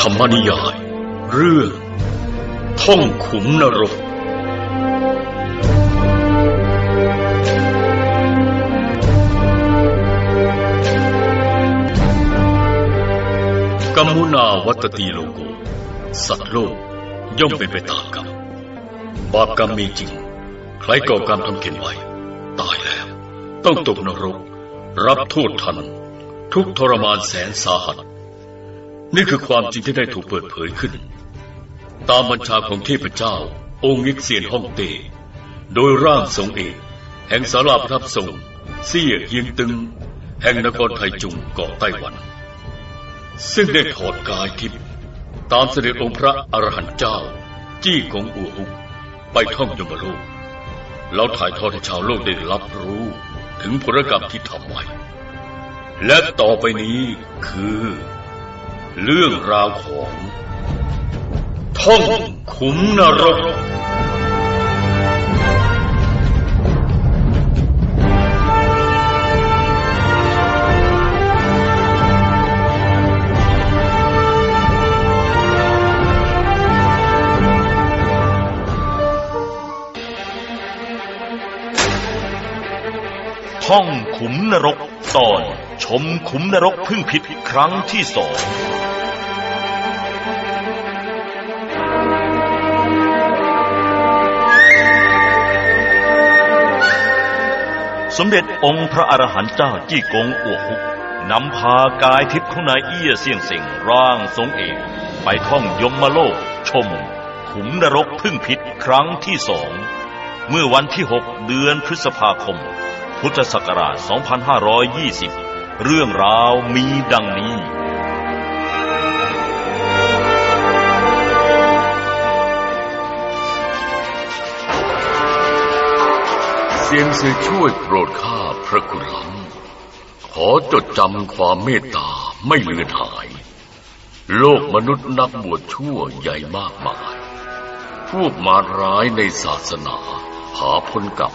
ธรรมนิยาย เรื่องท่องขุมนรก กัมมุนาวัตตีโลโก สัตว์โลกย่อมเป็นไปตามกรรม บาปกรรมมีจริง ใครก่อกรรมทำเข็นไว้ ตายแล้ว ต้องตกนรก รับโทษทัน ทุกทรมานแสนสาหัส นี่คือความจริงที่ได้ถูกเปิดเผยขึ้น ตามบัญชาของเทพเจ้า องค์ยิกเซียนฮ่องเต้โดยร่างทรงเอก แห่งสาราประทับทรงเซี่ยเฮียงตึง แห่งนครไทจุงเกาะไต้หวัน ซึ่งได้ถอดกายทิพย์ตามเสด็จองค์พระอรหันต์เจ้า จี้กงอัวอุกไปท่องยมโลกเราถ่ายทอดให้ชาวโลกได้รับรู้ถึงผลกรรมที่ทำไว้ และต่อไปนี้คือ เรื่องราวของท่องขุมนรก ท่องขุมนรกตอน ชมขุมนรกพึ่งพิษครั้งที่สองสมเด็จองค์พระอรหันต์เจ้าจี้กงอวกฮุกนำพากายทิพย์ของนายเอี้ยเสี่ยงเสิงร่างทรงเอกไปท่องยมโลก ชม ขุมนรกพึ่งพิษครั้งที่สอง เมื่อวันที่ 6 เดือนพฤษภาคม พุทธศักราช 2520 เรื่องราวมีดังนี้ เสียงเสือช่วยโปรดข้าพระคุณหลังขอจดจำความเมตตาไม่เลือนหาย โลกมนุษย์นักบวชชั่วใหญ่มากมาย พวกมารร้ายในศาสนาหาพ้นกร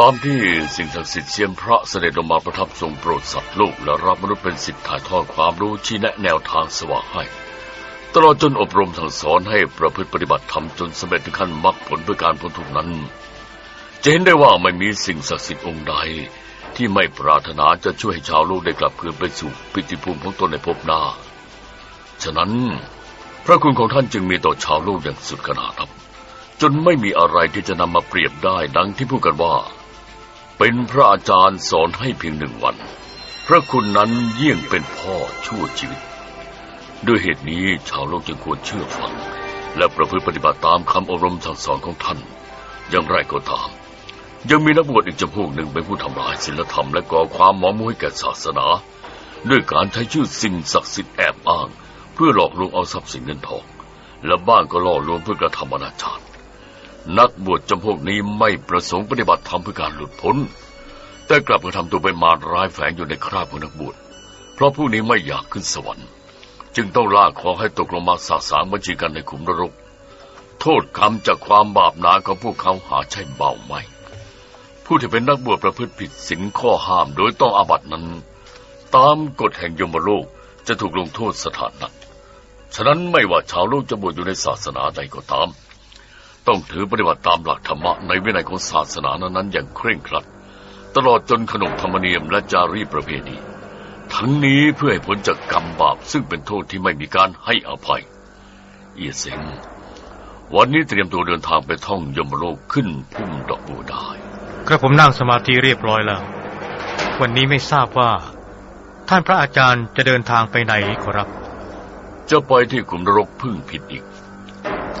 ตามที่สิ่งศักดิ์สิทธิ์เซียนพระเสด็จลงมาประทับทรงโปรดสัตว์โลกและรับมนุษย์เป็นสิทธิ์ถ่ายทอดความรู้ชี้แนะแนวทางสว่างให้ ตลอดจนอบรมสั่งสอนให้ประพฤติปฏิบัติธรรมจนสำเร็จถึงขั้นมรรคผลเพื่อการพ้นทุกข์นั้น จะเห็นได้ว่าไม่มีสิ่งศักดิ์สิทธิ์องค์ใด ที่ไม่ปรารถนาจะช่วยให้ชาวโลกได้กลับคืนไปสู่ปิติภูมิของตนในภพหน้า ฉะนั้น พระคุณของท่านจึงมีต่อชาวโลกอย่างสุดขนาดครับ จนไม่มีอะไรที่จะนำมาเปรียบได้ดังที่พูดกันว่า เป็นพระอาจารย์สอนให้เพียงหนึ่งวัน พระคุณนั้นเยี่ยงเป็นพ่อชั่วชีวิต ด้วยเหตุนี้ชาวโลกจึงควรเชื่อฟัง และประพฤติปฏิบัติตามคำอบรมสั่งสอนของท่าน อย่างไรก็ตาม ยังมีนักบวชอีกจำพวกหนึ่งเป็นผู้ทำลายศีลธรรมและก่อความหมองมัวให้แก่ศาสนา ด้วยการใช้ชื่อสิ่งศักดิ์สิทธิ์แอบอ้าง เพื่อหลอกลวงเอาทรัพย์สินเงินทอง และบ้างก็ล่อลวงเพื่อกระทำอนาจาร นักบวชจำพวกนี้ไม่ประสงค์ปฏิบัติธรรมเพื่อการหลุดพ้น แต่กลับกระทำตัวเป็นมารร้ายแฝงอยู่ในคราบของนักบวช เพราะผู้นี้ไม่อยากขึ้นสวรรค์ จึงต้องลากคอให้ตกลงมาสาสางบัญชีกันในขุมนรก โทษกรรมจากความบาปหนาของพวกเขาหาใช่เบาไม่ ผู้ที่เป็นนักบวชประพฤติผิดศีลข้อห้ามโดยต้องอาบัตินั้น ตามกฎแห่งยมโลกจะถูกลงโทษสถานหนัก ฉะนั้นไม่ว่าชาวโลกจะบวชอยู่ในศาสนาใดก็ตาม ต้องถือปฏิบัติตามหลักธรรมะในวินัยของศาสนานั้นๆอย่างเคร่งครัด ตลอดจนขนบธรรมเนียมและจารีตประเพณี ทั้งนี้เพื่อให้พ้นจากกรรมบาปซึ่งเป็นโทษที่ไม่มีการให้อภัย เอียเซงวันนี้เตรียมตัวเดินทางไปท่องยมโลกขึ้นพุ่มดอกบัวได้กระผมนั่งสมาธิเรียบร้อยแล้ว วันนี้ไม่ทราบว่า ท่านพระอาจารย์จะเดินทางไปไหนขอรับ จะไปที่ขุมนรกพึ่งผิดอีกเ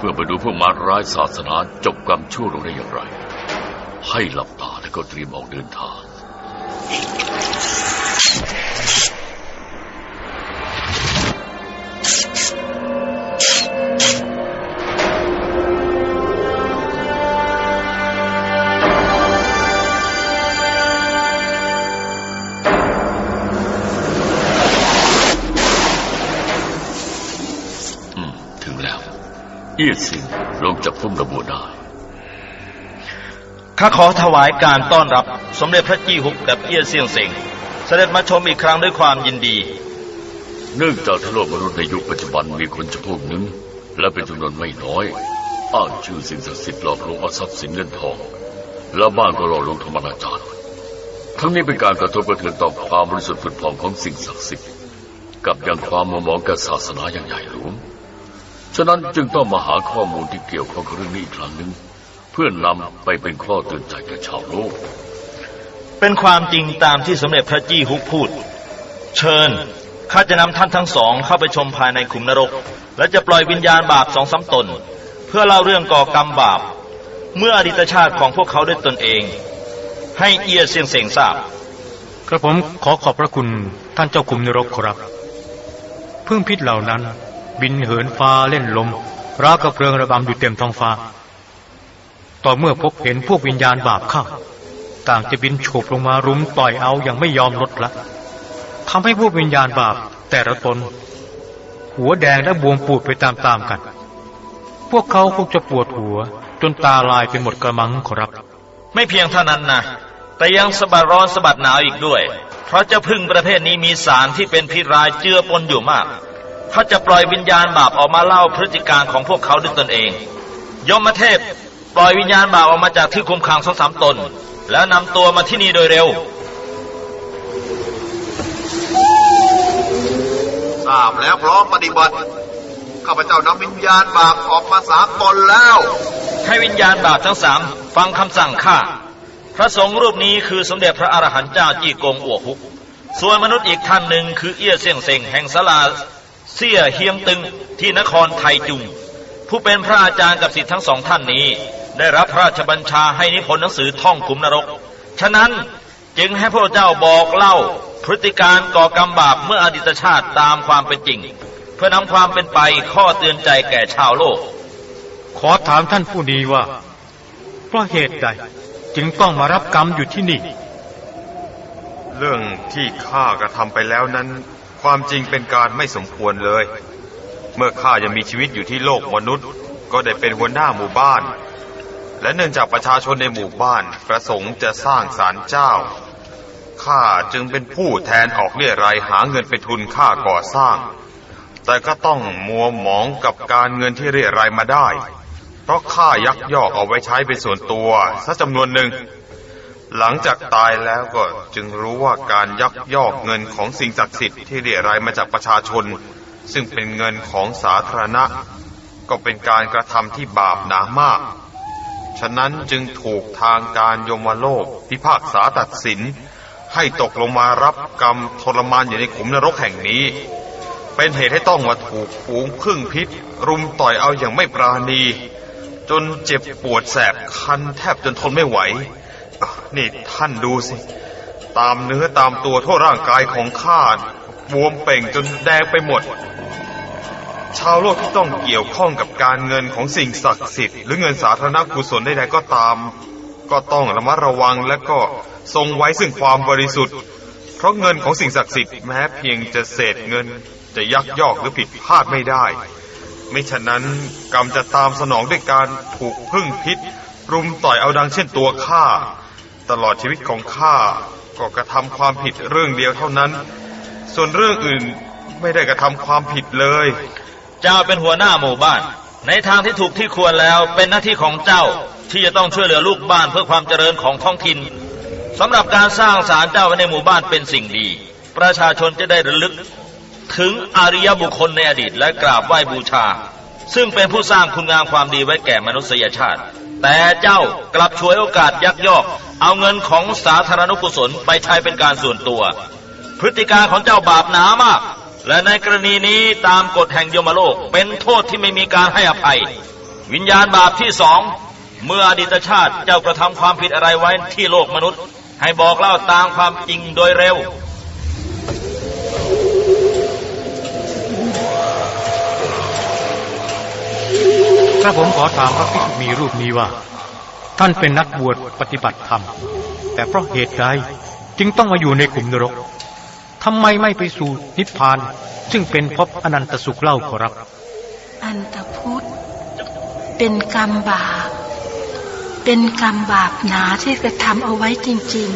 พื่อไปดูพวกมารร้ายศาสนาจบกรรมชั่วลงได้อย่างไร ให้หลับตาแล้วก็เตรียมออกเดินทาง อี้ยสิงลงจากพุ่มระบัวได้ ข้าขอถวายการต้อนรับสมเด็จพระจี้ฮุกกับเอี้ยเซียงเซ็งเสด็จมาชมอีกครั้งด้วยความยินดี เนื่องจากที่โลกมนุษย์ในยุคปัจจุบันมีคนจำพวกหนึ่งและเป็นจำนวนไม่น้อย อ้างชื่อสิ่งศักดิ์สิทธิ์หลอกลวงเอาทรัพย์สินเงินทอง และบ้านก็หลอกลวงธรรมนาจารย์ทั้งนี้เป็นการกระทบกระเทือนต่อความบริสุทธิ์ผุดผ่องของสิ่งศักดิ์สิทธิ์กับยังความมัวหมองกับศาสนาอย่างใหญ่หลวง ฉะนั้นจึงต้องมาหาข้อมูลที่เกี่ยวข้องกับเรื่องนี้อีกครั้งหนึ่งเพื่อนำไปเป็นข้อเตือนใจแก่ชาวโลก เป็นความจริงตามที่สมเด็จพระจี้ฮุกพูด เชิญข้าจะนำท่านทั้งสองเข้าไปชมภายในขุมนรก และจะปล่อยวิญญาณบาปสองสามตน เพื่อเล่าเรื่องก่อกรรมบาป เมื่ออดีตชาติของพวกเขาด้วยตนเอง ให้เอียเสียงเสงทราบกระผมขอขอบพระคุณท่านเจ้าคุมนรกครับพึ่งพิษเหล่านั้น บินเหินฟ้าเล่นลมราวกับเพลิงระบำอยู่เต็มท้องฟ้า ต่อเมื่อพบเห็นพวกวิญญาณบาปเข้า ต่างจะบินโฉบลงมารุมต่อยเอาอย่างไม่ยอมลดละทำให้พวกวิญญาณบาปแต่ละตน หัวแดงและบวมปูดไปตามๆกัน พวกเขาคงจะปวดหัว จนตาลายไปหมดกระมังขอรับ ไม่เพียงเท่านั้นนะแต่ยังสะบัดร้อนสะบัดหนาวอีกด้วย เพราะเจ้าพึ่งประเภทนี้มีสารที่เป็นพิษร้ายเจือปนอยู่มาก ถ้าจะปล่อยวิญญาณบาปออกมาเล่าพฤติการของพวกเขาด้วยตนเอง ยมเทพปล่อยวิญญาณบาปออกมาจากที่คุมขังสองสามตน แล้วนำตัวมาที่นี่โดยเร็ว ทราบแล้วพร้อมปฏิบัติ ข้าพเจ้านำวิญญาณบาปออกมาสามตนแล้ว ให้วิญญาณบาปทั้งสามฟังคำสั่งข้า พระสงฆ์รูปนี้คือสมเด็จพระอรหันต์เจ้าจี้กงอัวฮุก ส่วนมนุษย์อีกท่านหนึ่งคือเอี้ยเสี่ยงเซ็งแห่งศาลา เสี่ยเฮียงตึงที่นครไทจุง ผู้เป็นพระอาจารย์กับศิษย์ทั้งสองท่านนี้ ได้รับพระราชบัญชาให้นิพนธ์หนังสือท่องขุมนรก ฉะนั้นจึงให้พระเจ้าบอกเล่าพฤติการก่อกรรมบาปเมื่ออดีตชาติตามความเป็นจริง เพื่อนำความเป็นไปข้อเตือนใจแก่ชาวโลก ขอถามท่านผู้นี้ว่าเพราะเหตุใดจึงต้องมารับกรรมอยู่ที่นี่ เรื่องที่ข้ากระทำไปแล้วนั้น ความจริงเป็นการไม่สมควรเลย เมื่อข้ายังมีชีวิตอยู่ที่โลกมนุษย์ ก็ได้เป็นหัวหน้าหมู่บ้าน และเนื่องจากประชาชนในหมู่บ้านประสงค์จะสร้างศาลเจ้าข้าจึงเป็นผู้แทนออกเรียรายหาเงินไปทุนค่าก่อสร้าง แต่ก็ต้องมัวหมองกับการเงินที่เรียรายมาได้ เพราะข้ายักยอกเอาไว้ใช้เป็นส่วนตัวซะจำนวนหนึ่ง หลังจากตายแล้วก็จึงรู้ว่าการยักยอกเงินของสิ่งศักดิ์สิทธิ์ที่เรียรายมาจากประชาชน ซึ่งเป็นเงินของสาธารณะ ก็เป็นการกระทำที่บาปหนามาก ฉะนั้นจึงถูกทางการยมโลกพิพากษาตัดสิน ให้ตกลงมารับกรรมทรมานอยู่ในขุมนรกแห่งนี้ เป็นเหตุให้ต้องมาถูกฝูงพึ่งพิษ รุมต่อยเอาอย่างไม่ปราณี จนเจ็บปวดแสบคันแทบจนทนไม่ไหว นี่ท่านดูสิ ตามเนื้อตามตัวทั่วร่างกายของข้าบวมเป่งจนแดงไปหมด ชาวโลกที่ต้องเกี่ยวข้องกับการเงินของสิ่งศักดิ์สิทธิ์หรือเงินสาธารณกุศลใดๆก็ตาม ก็ต้องระมัดระวังและก็ทรงไว้ซึ่งความบริสุทธิ์ เพราะเงินของสิ่งศักดิ์สิทธิ์แม้เพียงจะเศษเงินจะยักยอกหรือผิดพลาดไม่ได้ ไม่ฉะนั้นกรรมจะตามสนองด้วยการถูกพึ่งพิษ รุมต่อยเอาดังเช่นตัวข้า ตลอดชีวิตของข้าก็กระทำความผิดเรื่องเดียวเท่านั้น ส่วนเรื่องอื่นไม่ได้กระทำความผิดเลย เจ้าเป็นหัวหน้าหมู่บ้าน ในทางที่ถูกที่ควรแล้วเป็นหน้าที่ของเจ้าที่จะต้องช่วยเหลือลูกบ้านเพื่อความเจริญของท้องถิ่นสำหรับการสร้างศาลเจ้าไว้ในหมู่บ้านเป็นสิ่งดี ประชาชนจะได้ระลึก ถึงอริยบุคคลในอดีตและกราบไหว้บูชา ซึ่งเป็นผู้สร้างคุณงามความดีไว้แก่มนุษยชาติ แต่เจ้ากลับฉวยโอกาสยักยอก เอาเงินของสาธารณกุศลไปใช้เป็นการส่วนตัว พฤติการของเจ้าบาปหนามาก และในกรณีนี้ตามกฎแห่งยมโลก เป็นโทษที่ไม่มีการให้อภัย วิญญาณบาปที่สองเมื่ออดีตชาติเจ้ากระทำความผิดอะไรไว้ที่โลกมนุษย์ ให้บอกเล่าตามความจริงโดยเร็ว ถ้าผมขอถามพระภิกษุมีรูปนี้ว่า ท่านเป็นนักบวชปฏิบัติธรรม แต่เพราะเหตุใดจึงต้องมาอยู่ในขุมนรกทำไมไม่ไปสู่นิพพาน ซึ่งเป็นภพอนันตสุขเล่าขอรับ อันตพุทธเป็นกรรมบาป เป็นกรรมบาปหนาที่กระทำเอาไว้จริง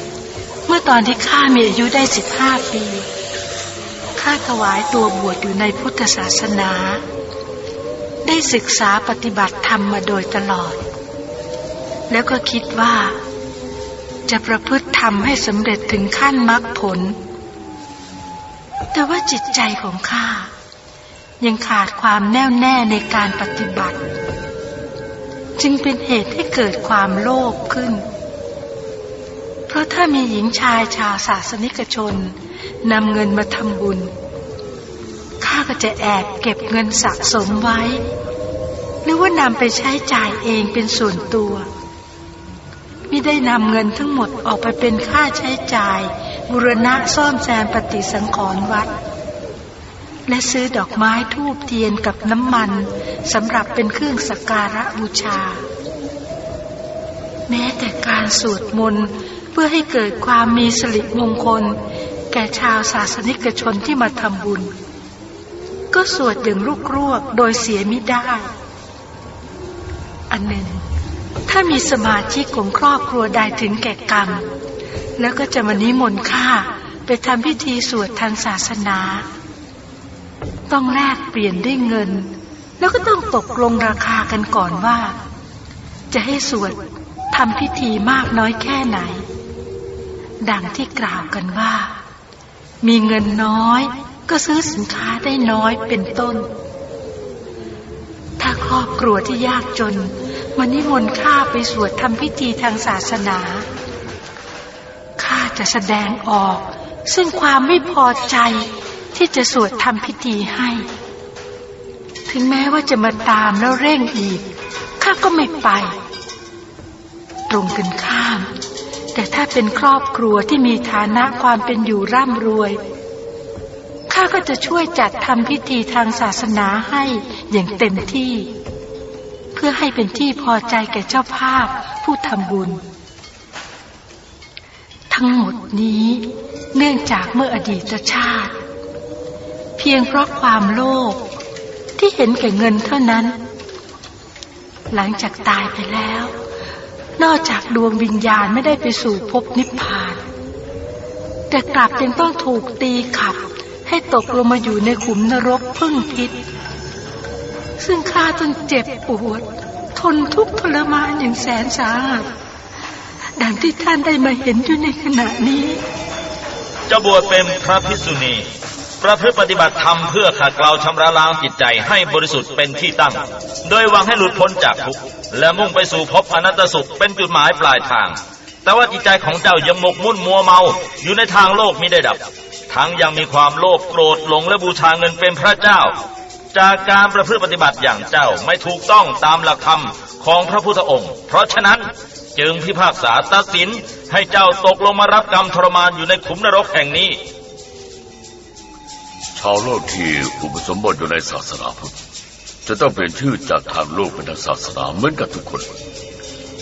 ๆ เมื่อตอนที่ข้ามีอายุได้สิบห้าปี ข้าถวายตัวบวชอยู่ในพุทธศาสนา ได้ศึกษาปฏิบัติธรรมมาโดยตลอด แล้วก็คิดว่า จะประพฤติธรรมให้สำเร็จถึงขั้นมรรคผล แต่ว่าจิตใจของข้ายังขาดความแน่วแน่ในการปฏิบัติ จึงเป็นเหตุให้เกิดความโลภขึ้น เพราะถ้ามีหญิงชายชาวศาสนิกชนนำเงินมาทำบุญ ก็จะแอบเก็บเงินสะสมไว้ หรือว่านำไปใช้จ่ายเองเป็นส่วนตัวมิได้นำเงินทั้งหมดออกไปเป็นค่าใช้จ่าย บุรณะซ่อมแซมปฏิสังขรณ์วัด และซื้อดอกไม้ทูบเทียนกับน้ำมันสำหรับเป็นเครื่องสักการะบูชา แม้แต่การสวดมนต์เพื่อให้เกิดความมีสิริมงคล แก่ชาวศาสนิกชนที่มาทำบุญ ก็สวดอย่างลูกรวกโดยเสียมิได้ อันหนึ่ง ถ้ามีสมาชิกของครอบครัวใดถึงแก่กรรม แล้วก็จะมานิมนต์ข้าไปทำพิธีสวดทางศาสนา ต้องแลกเปลี่ยนด้วยเงิน แล้วก็ต้องตกลงราคากันก่อนว่า จะให้สวดทำพิธีมากน้อยแค่ไหน ดังที่กล่าวกันว่า มีเงินน้อย ก็ซื้อสินค้าได้น้อยเป็นต้น ถ้าครอบครัวที่ยากจนมานิมนต์ข้าไปสวดทำพิธีทางศาสนา ข้าจะแสดงออก ซึ่งความไม่พอใจที่จะสวดทำพิธีให้ ถึงแม้ว่าจะมาตามแล้วเร่งอีก ข้าก็ไม่ไป ตรงกันข้าม แต่ถ้าเป็นครอบครัวที่มีฐานะความเป็นอยู่ร่ำรวย ข้าก็จะช่วยจัดทำพิธีทางศาสนาให้อย่างเต็มที่ เพื่อให้เป็นที่พอใจแก่เจ้าภาพผู้ทำบุญ ทั้งหมดนี้เนื่องจากเมื่ออดีตชาติ เพียงเพราะความโลภที่เห็นแก่เงินเท่านั้น หลังจากตายไปแล้ว นอกจากดวงวิญญาณไม่ได้ไปสู่ภพนิพพาน แต่กลับยังต้องถูกตีขับ ให้ตกลงมาอยู่ในขุมนรกพึ่งพิษ ซึ่งข้าจนเจ็บปวด ทนทุกข์ทรมานอย่างแสนสาหัสดังที่ท่านได้มาเห็นอยู่ในขณะนี้ จะบวชเป็นพระภิกษุณีประพฤติปฏิบัติธรรมเพื่อขัดเกลาชำระล้างจิตใจให้บริสุทธิ์เป็นที่ตั้ง โดยหวังให้หลุดพ้นจากทุกข์และมุ่งไปสู่ภพอนัตตสุขเป็นจุดหมายปลายทาง แต่ว่าจิตใจของเจ้ายังหมกมุ่นมัวเมาอยู่ในทางโลกมิได้ดับ ทั้งยังมีความโลภโกรธหลงและบูชาเงินเป็นพระเจ้า จากการประพฤติปฏิบัติอย่างเจ้าไม่ถูกต้องตามหลักธรรมของพระพุทธองค์ เพราะฉะนั้นจึงพิพากษาตัดสินให้เจ้าตกลงมารับกรรมทรมานอยู่ในขุมนรกแห่งนี้ ชาวโลกที่อุปสมบทอยู่ในศาสนาพุทธจะต้องเปลี่ยนชื่อจากทางโลกเป็นทางศาสนาเหมือนกับทุกคน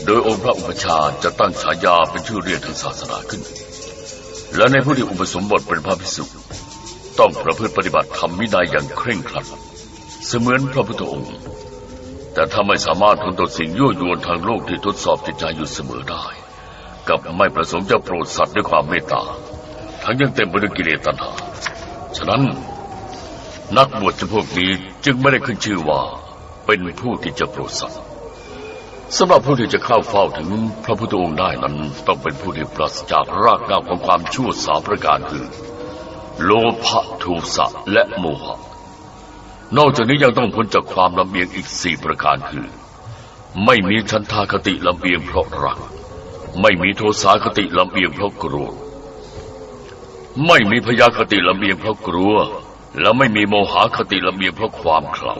โดยองค์พระอุปชาจะตั้งฉายาเป็นชื่อเรียกทางศาสนาขึ้น และในผู้ที่อุปสมบทเป็นพระภิกษุต้องประพฤติปฏิบัติธรรมวินัยอย่างเคร่งครัด เสมือนพระพุทธองค์ แต่ถ้าไม่สามารถทนต่อสิ่งยั่วยวนทางโลกที่ทดสอบจิตใจอยู่เสมอได้ กับไม่ประสงค์จะโปรดสัตว์ด้วยความเมตตา ทั้งยังเต็มไปด้วยกิเลสตัณหา ฉะนั้นนักบวชจำพวกนี้จึงไม่ได้ขึ้นชื่อว่าเป็นผู้ที่จะโปรดสัตว์ สำหรับผู้ที่จะเข้าเฝ้าถึงพระพุทธองค์ได้นั้น ต้องเป็นผู้ที่ปราศจากรากเหง้าของความชั่วสามประการคือ โลภะโทสะและโมหะ นอกจากนี้ยังต้องพ้นจากความลำเอียงอีกสี่ประการคือ ไม่มีชันทาคติลำเอียงเพราะรัก ไม่มีโทสาคติลำเอียงเพราะโกรธไม่มีพยาคติลำเอียงเพราะกลัว และไม่มีโมหะคติลำเอียงเพราะความเขลา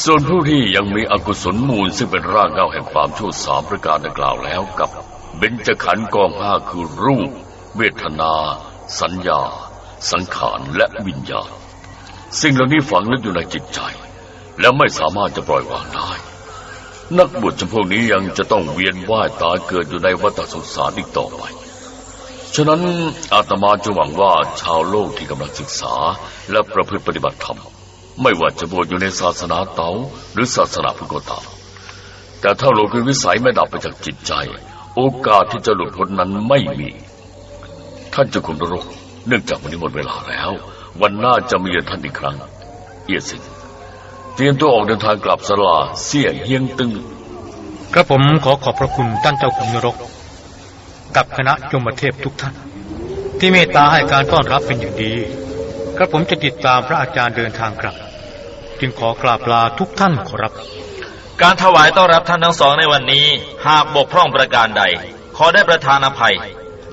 ส่วนผู้ที่ยังมีอกุศลมูลซึ่งเป็นรากเหง้าแห่งความชั่วสามประการดังกล่าวแล้วกับเบญจขันธ์กองห้าคือรูป เวทนา สัญญา สังขารและวิญญาณสิ่งเหล่านี้ฝังลึกอยู่ในจิตใจ และไม่สามารถจะปล่อยวางได้ นักบวชจำพวกนี้ยังจะต้องเวียนว่ายตายเกิดอยู่ในวัฏสงสารอีกต่อไป ฉะนั้นอาตมาจะหวังว่าชาวโลกที่กำลังศึกษาและประพฤติปฏิบัติธรรม ไม่ว่าจะบวชอยู่ในศาสนาเต๋าหรือศาสนาพุทธก็ตามแต่ถ้าโลกวิสัยไม่ดับไปจากจิตใจ โอกาสที่จะหลุดพ้นนั้นไม่มี ท่านเจ้าคุณนรก เนื่องจากวันนี้หมดเวลาแล้ว วันหน้าจะมาเยือนท่านอีกครั้ง เอียสิงเตรียมตัวออกเดินทางกลับสลาเสี่ยงเฮียงตึงกระผมขอขอบพระคุณท่านเจ้าขุนนรก กับคณะยมเทพทุกท่าน ที่เมตตาให้การต้อนรับเป็นอย่างดีกระผมจะติดตามพระอาจารย์เดินทางกลับ จึงขอกราบลาทุกท่านขอรับ การถวายต้อนรับท่านทั้งสองในวันนี้ หากบกพร่องประการใด ขอได้ประทานอภัย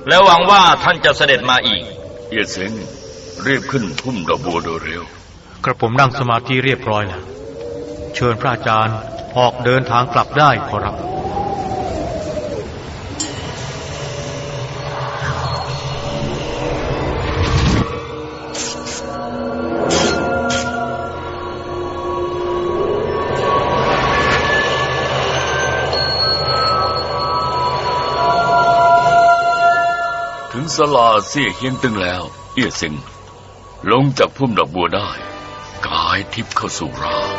และหวังว่าท่านจะเสด็จมาอีก เอียสิงรีบขึ้นพุ่มดอกบัวโดยเร็ว กระผมนั่งสมาธิเรียบร้อยแล้ว เชิญพระอาจารย์ออกเดินทางกลับได้ขอรับ สลาเสี่ยเฮียงตึงแล้ว เอี้ยซิงลงจากพุ่มดอกบัวได้ กายทิพย์เข้าสู่รา